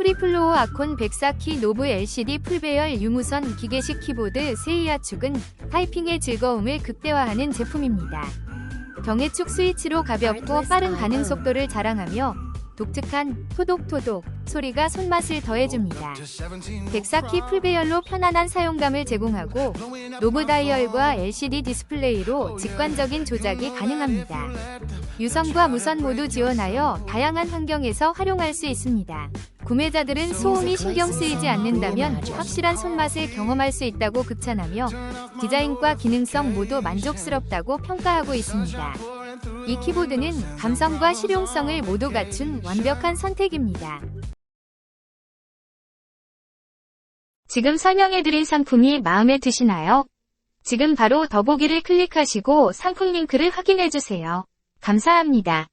프리플로어 아콘 104키 노브 LCD 풀배열 유무선 기계식 키보드 세이아 축은 타이핑의 즐거움을 극대화하는 제품입니다. 경해축 스위치로 가볍고 빠른 반응 속도를 자랑하며 독특한 토독토독 소리가 손맛을 더해줍니다. 104키 풀배열로 편안한 사용감을 제공하고 노브 다이얼과 LCD 디스플레이로 직관적인 조작이 가능합니다. 유선과 무선 모두 지원하여 다양한 환경에서 활용할 수 있습니다. 구매자들은 소음이 신경 쓰이지 않는다면 확실한 손맛을 경험할 수 있다고 극찬하며 디자인과 기능성 모두 만족스럽다고 평가하고 있습니다. 이 키보드는 감성과 실용성을 모두 갖춘 완벽한 선택입니다. 지금 설명해드린 상품이 마음에 드시나요? 지금 바로 더보기를 클릭하시고 상품 링크를 확인해주세요. 감사합니다.